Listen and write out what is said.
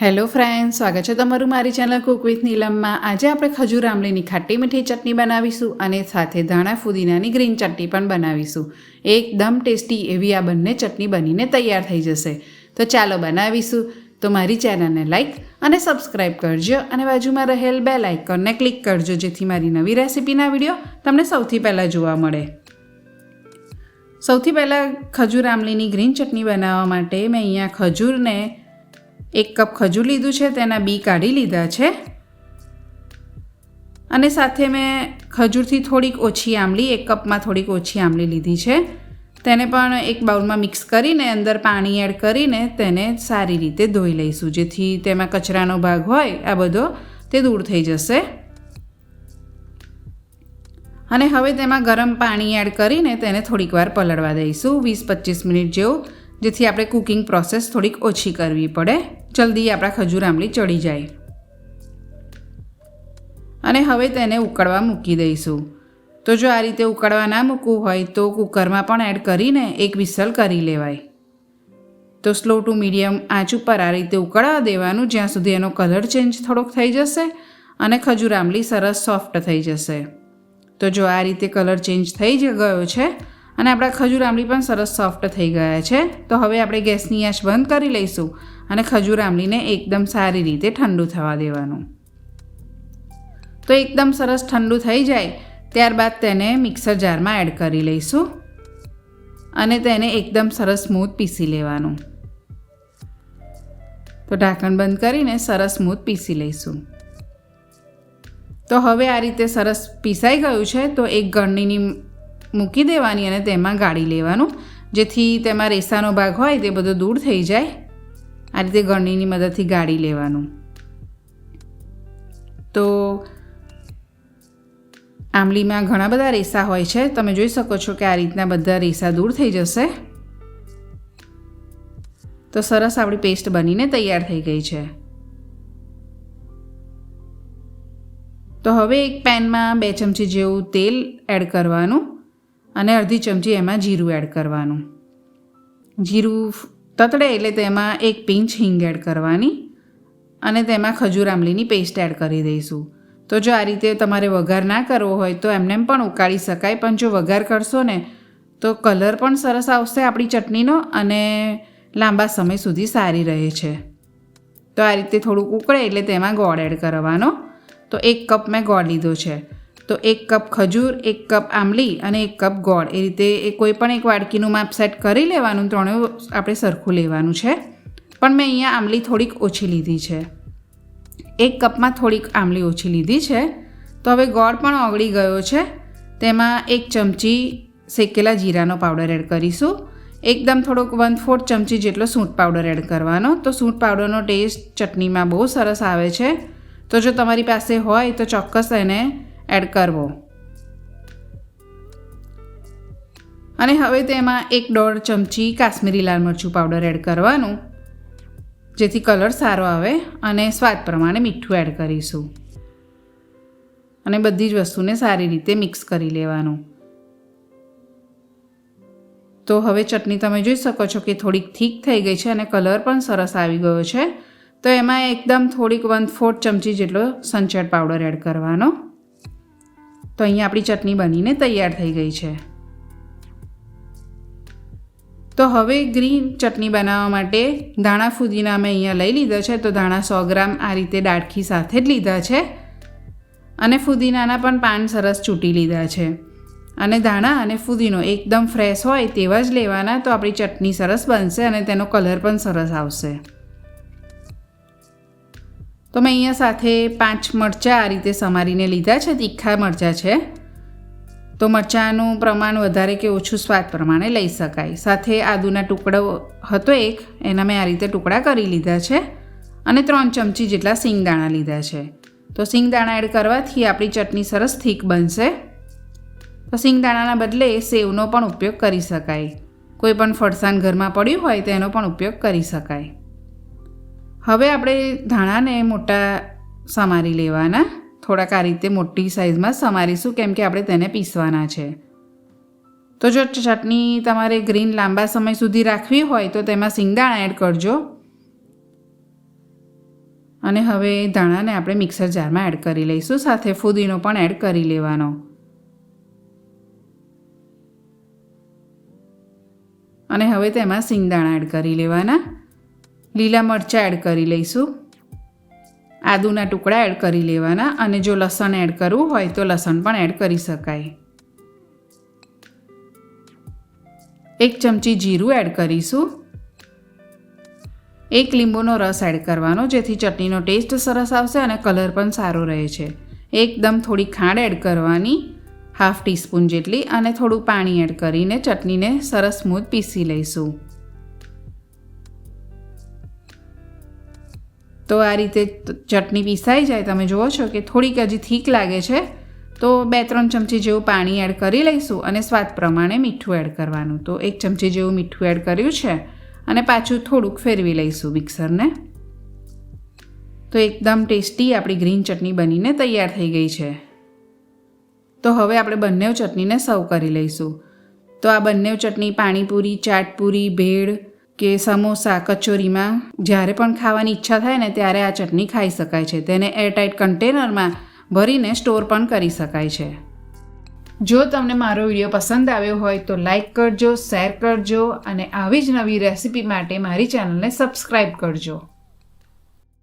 Hello friend સ્વાગત છે તમારું મારી ચેનલ કુક વિથ નીલમમાં. આજે આપણે ખજૂર આમલીની ખાટી મીઠી ચટણી બનાવીશું અને સાથે ધાણા ફુદીનાની ગ્રીન ચટણી પણ બનાવીશું. એકદમ ટેસ્ટી એવી આ બંને ચટણી બનીને તૈયાર થઈ જશે. તો ચાલો બનાવીશું. તો મારી ચેનલને લાઇક અને સબસ્ક્રાઇબ કરજો અને બાજુમાં રહેલ બે લાઇકનને ક્લિક કરજો, જેથી મારી નવી રેસિપીના વીડિયો તમને સૌથી પહેલાં જોવા મળે. સૌથી પહેલાં ખજૂર આમલીની ગ્રીન ચટણી બનાવવા માટે મેં અહીંયા ખજૂરને એક કપ ખજૂર લીધું છે, તેના બી કાઢી લીધા છે. અને સાથે મેં ખજૂરથી થોડીક ઓછી આમલી એક કપમાં થોડીક ઓછી આમલી લીધી છે. તેને પણ એક બાઉલમાં મિક્સ કરીને, અંદર પાણી એડ કરીને તેને સારી રીતે ધોઈ લઈશું. જેથી તેમાં કચરાનો ભાગ હોય, આ બધો, તે દૂર થઈ જશે. અને હવે તેમાં ગરમ પાણી એડ કરીને તેને થોડીક વાર પલળવા દઈશું. વીસ પચીસ મિનિટ જેવું જેથી આપણે કુકિંગ પ્રોસેસ થોડીક ઓછી કરવી પડે. જલ્દી આપણા ખજૂર આંબલી ચડી જાય. અને હવે તેને ઉકળવા મૂકી દઈશું. તો જો આ રીતે ઉકળવા ના મૂકવું હોય તો કુકરમાં પણ એડ કરીને એક વિસલ કરી લેવાય. તો સ્લો ટુ મીડિયમ આંચ ઉપર આ રીતે ઉકળવા દેવાનું, જ્યાં સુધી એનો કલર ચેન્જ થોડોક થઈ જશે અને ખજૂર આંબલી સરસ સોફ્ટ થઈ જશે. તો જો આ રીતે કલર ચેન્જ થઈ ગયો છે અને આપણા ખજૂર આંબલી પણ સરસ સોફ્ટ થઈ ગયા છે. તો હવે આપણે ગેસની આંચ બંધ કરી લઈશું અને ખજૂર આંબલીને એકદમ સારી રીતે ઠંડુ થવા દેવાનું. તો એકદમ સરસ ઠંડુ થઈ જાય, ત્યારબાદ તેને મિક્સર જારમાં એડ કરી લઈશું અને તેને એકદમ સરસ સ્મૂથ પીસી લેવાનું. તો ઢાંકણ બંધ કરીને સરસ સ્મૂથ પીસી લઈશું. તો હવે આ રીતે સરસ પીસાઈ ગયું છે, તો એક ગળણીની મૂકી દેવાની અને તેમાં ગાળી લેવાનું. જેથી તેમાં રેસાનો ભાગ હોય તે બધો દૂર થઈ જાય. આ રીતે ગળણીની મદદથી ગાળી લેવાનું. તો આંબલીમાં ઘણા બધા રેસા હોય છે. તમે જોઈ શકો છો કે આ રીતના બધા રેસા દૂર થઈ જશે. તો સરસ આપણી પેસ્ટ બનીને તૈયાર થઈ ગઈ છે. તો હવે એક પેનમાં બે ચમચી જેવું તેલ એડ કરવાનું. અને અડધી ચમચી એમાં જીરું એડ કરવાનું. જીરું તતડે એટલે તેમાં એક પિંચ હિંગ એડ કરવાની અને તેમાં ખજૂર આંબલીની પેસ્ટ એડ કરી દઈશું. તો જો આ રીતે તમારે વઘાર ના કરવો હોય તો એમને પણ ઉકાળી શકાય, પણ જો વઘાર કરશો ને તો કલર પણ સરસ આવશે આપણી ચટણીનો અને લાંબા સમય સુધી સારી રહે છે. તો આ રીતે થોડુંક ઉકળે એટલે તેમાં ગોળ એડ કરવાનો. તો એક કપ મેં ગોળ લીધો છે. તો એક કપ ખજૂર, એક કપ આંબલી અને એક કપ ગોળ. એ રીતે એ કોઈ પણ એક વાડકીનું માપ સેટ કરી લેવાનું, ત્રણેય આપણે સરખું લેવાનું છે. પણ મેં અહીંયા આંબલી થોડીક ઓછી લીધી છે. એક કપમાં થોડીક આંબલી ઓછી લીધી છે. તો હવે ગોળ પણ ઓગળી ગયો છે. તેમાં એક ચમચી શેકેલા જીરાનો પાવડર એડ કરીશું. એકદમ થોડોક વન ફોર્થ ચમચી જેટલો સૂંઠ પાવડર એડ કરવાનો. તો સૂંઠ પાવડરનો ટેસ્ટ ચટણીમાં બહુ સરસ આવે છે. તો જો તમારી પાસે હોય તો ચોક્કસ એને એડ કરવો. અને હવે તેમાં એક દોઢ ચમચી કાશ્મીરી લાલ મરચું પાવડર એડ કરવાનું. જેથી કલર સારો આવે અને સ્વાદ પ્રમાણે મીઠું એડ કરીશું. અને બધી જ વસ્તુને સારી રીતે મિક્સ કરી લેવાનું. તો હવે ચટણી તમે જોઈ શકો છો કે થોડીક થીક થઈ ગઈ છે અને કલર પણ સરસ આવી ગયો છે. તો એમાં એકદમ થોડીક વન ફોર્થ ચમચી જેટલો સનચેટ પાવડર એડ કરવાનો. તો અહીંયા આપણી ચટણી બનીને તૈયાર થઈ ગઈ છે. તો હવે ગ્રીન ચટણી બનાવવા માટે ધાણા ફુદીના મેં અહીંયા લઈ લીધા છે, તો ધાણા સો ગ્રામ આ રીતે ડાળખી સાથે જ લીધા છે. અને ફુદીનાના પણ પાન સરસ ચૂંટી લીધા છે. અને ધાણા અને ફુદીનો એકદમ ફ્રેશ હોય તેવા જ લેવાના, તો આપણી ચટણી સરસ બનશે અને તેનો કલર પણ સરસ આવશે. તો મેં અહીંયા સાથે પાંચ મરચાં આ રીતે સમારીને લીધા છે, તીખા મરચાં છે. તો મરચાંનું પ્રમાણ વધારે કે ઓછું સ્વાદ પ્રમાણે લઈ શકાય. સાથે આદુના ટુકડો હતો એક, એના મેં આ રીતે ટુકડા કરી લીધા છે અને ત્રણ ચમચી જેટલા સિંગદાણા લીધા છે. તો સિંગદાણા એડ કરવાથી આપણી ચટણી સરસ થીક બનશે. તો સિંગદાણાના બદલે સેવનો પણ ઉપયોગ કરી શકાય. કોઈ પણ ફરસાણ ઘરમાં પડ્યું હોય તેનો પણ ઉપયોગ કરી શકાય. હવે આપણે ધાણાને મોટા સમારી લેવાના. થોડાક આ રીતે મોટી સાઇઝમાં સમારીશું, કેમ કે આપણે તેને પીસવાના છે. તો જો ચટણી તમારે ગ્રીન લાંબા સમય સુધી રાખવી હોય, તો તેમાં સિંગદાણા એડ કરજો. અને હવે ધાણાને આપણે મિક્સર જારમાં એડ કરી લઈશું, સાથે ફુદીનો પણ એડ કરી લેવાનો. અને હવે તેમાં સિંગદાણા એડ કરી લેવાના. લીલા મરચાં એડ કરી લઈશું. આદુના ટુકડા એડ કરી લેવાના અને જો લસણ એડ કરવું હોય તો લસણ પણ એડ કરી શકાય. એક ચમચી જીરું એડ કરીશું. એક લીંબુનો રસ એડ કરવાનો, જેથી ચટણીનો ટેસ્ટ સરસ આવશે અને કલર પણ સારો રહે છે. એકદમ થોડી ખાંડ એડ કરવાની, હાફ ટીસ્પૂન જેટલી, અને થોડું પાણી એડ કરીને ચટણીને સરસ સ્મૂથ પીસી લઈશું. તો આ રીતે ચટણી પીસાઈ જાય. તમે જુઓ છો કે થોડીક હજી થીક લાગે છે, તો બે ત્રણ ચમચી જેવું પાણી એડ કરી લઈશું અને સ્વાદ પ્રમાણે મીઠું એડ કરવાનું. તો એક ચમચી જેવું મીઠું એડ કર્યું છે અને પાછું થોડુંક ફેરવી લઈશું મિક્સરને. તો એકદમ ટેસ્ટી આપણી ગ્રીન ચટણી બનીને તૈયાર થઈ ગઈ છે. તો હવે આપણે બંને ચટણીને સર્વ કરી લઈશું. તો આ બંને ચટણી પાણીપુરી, ચાટપુરી, ભેળ કે સમોસા કચોરીમાં જ્યારે પણ ખાવાની ઈચ્છા થાય ને ત્યારે આ ચટણી ખાઈ શકાય છે. તેને એરટાઇટ કન્ટેનરમાં ભરીને સ્ટોર પણ કરી શકાય છે. જો તમને મારો વીડિયો પસંદ આવ્યો હોય તો લાઈક કરજો, શેર કરજો અને આવી જ નવી રેસિપી માટે મારી ચેનલને સબસ્ક્રાઈબ કરજો.